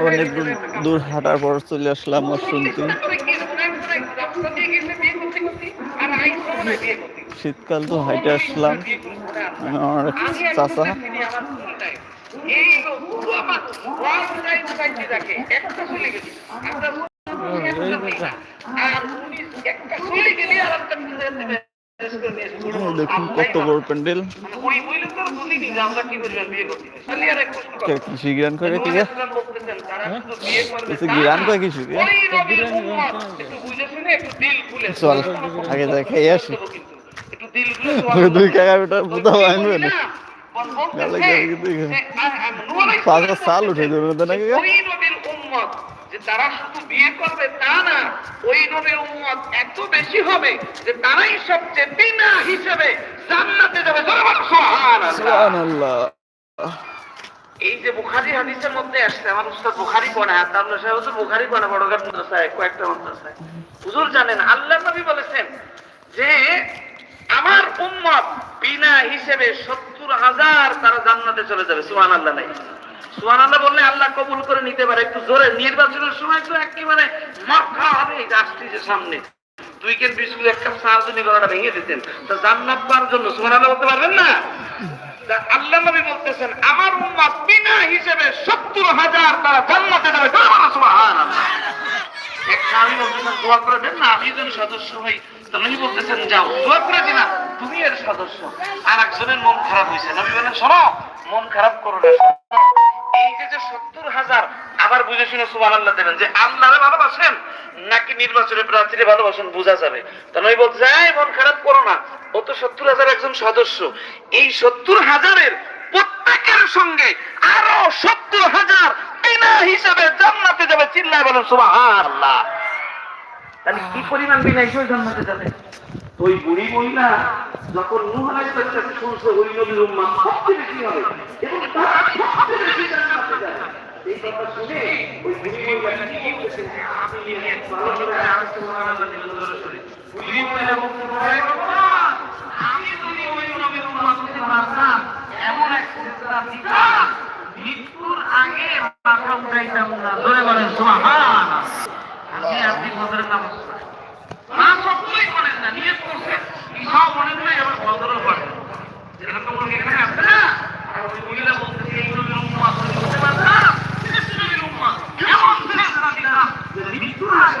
অনেক দূর হাঁটার পর চলে আসলাম শীতকাল তো হাইটে আসলাম। আমার চাচা। একটা চলে আর একটা দেখুন কত বড় প্যান্ডেল। কৃষি জ্ঞান করে কি গে? বলতেছেন, তারা শুধু বিয়ে করবে কিছু তা জ্ঞান না। করে কিছু চল আগে যাই খেয়ে আসি। দুই কাকা বেটার পুতা আনবে না। পাঁচটা সাল উঠে না নাকি উম্মত যে তারা শুধু বিয়ে করবে তা না ওই নবীর উম্মত এত বেশি হবে যে তারাই সবচেয়ে বিনা হিসেবে জান্নাতে যাবে। সুবহানাল্লাহ। সুবহানাল্লাহ। এই যে বুখারি হাদিসের মধ্যে আসছে আমার উস্তাদ বুখারি পড়ে আতাউল্লাহ সাহেব তো বুখারি পড়ে বড়ঘাট মাদ্রাসায় কয়েকটা মাদ্রাসায়। হুজুর জানেন আল্লাহ নবী বলেছেন যে আমার উম্মত বিনা হিসেবে সত্তর হাজার তারা জান্নাতে চলে যাবে সুহান আল্লাহ নাই। সুহান আল্লাহ বললে আল্লাহ কবুল করে নিতে পারে। একটু জোরে, নির্বাচনের সময় তো একেবারে মক্কা হবে এই রাষ্ট্রের সামনে। দুই কেন বিস্কুট, এক কাপ চা যদি গলাটা ভেঙে দিতেন। তো জান্নাত পাওয়ার জন্য সুবহানাল্লাহ বলতে পারবেন না? আল্লাহ নবী বলতেছেন, আমার উম্মত বিনা হিসেবে সত্তর হাজার তারা জান্নাতে যাবে। সুবহানাল্লাহ। স্বামী বলতেছেন দোয়া করে দেন না, আমি সদস্য হই বলতেছেন, যাও তুমি এর সদস্য। আর একজনের মন খারাপ হয়েছে নবী বলেন শোনো, মন খারাপ করো না। যে সত্তর হাজার। আবার বুঝে শুনে সুবান আল্লাহ দেবেন যে আল্লাহরে ভালোবাসেন, নাকি নির্বাচনের প্রার্থীরে ভালোবাসেন বোঝা যাবে। তা নবী বলতে যায় মন খারাপ করো না। ও তো সত্তর হাজার একজন সদস্য। এই সত্তর হাজারের প্রত্যেকের সঙ্গে আরও সত্তর হাজার বিনা হিসাবে জান্নাতে যাবে চিল্লায় বলেন সুবহানাল্লাহ। তাহলে কি পরিমাণ বিনা হিসেবে জান্নাতে যাবে? ওই বুড়ি মহিলা যখন নূহ আলাইহিস সালাম শুনছে, ওই নবীর উম্মত সবচেয়ে বেশি হবে। এবং তারা আমি যদি মৃত্যুর আগে মাথা উঠাইতাম না ধরে বলেন সুবহানাল্লাহ আপনি আপনি বদরের নামাজ পড়েন মা সবগুলোই করেন না নিয়ত করছেন সব মনে করে এবার বদরও পড়েন যেরকম লোক এখানে আছে না আর ওই মহিলা বলতেছে এই নবীর উম্মত আমি হতে পারতাম শেষ নবীর উম্মত এমন ফেরেশতা দিতাম যে মৃত্যুর আগে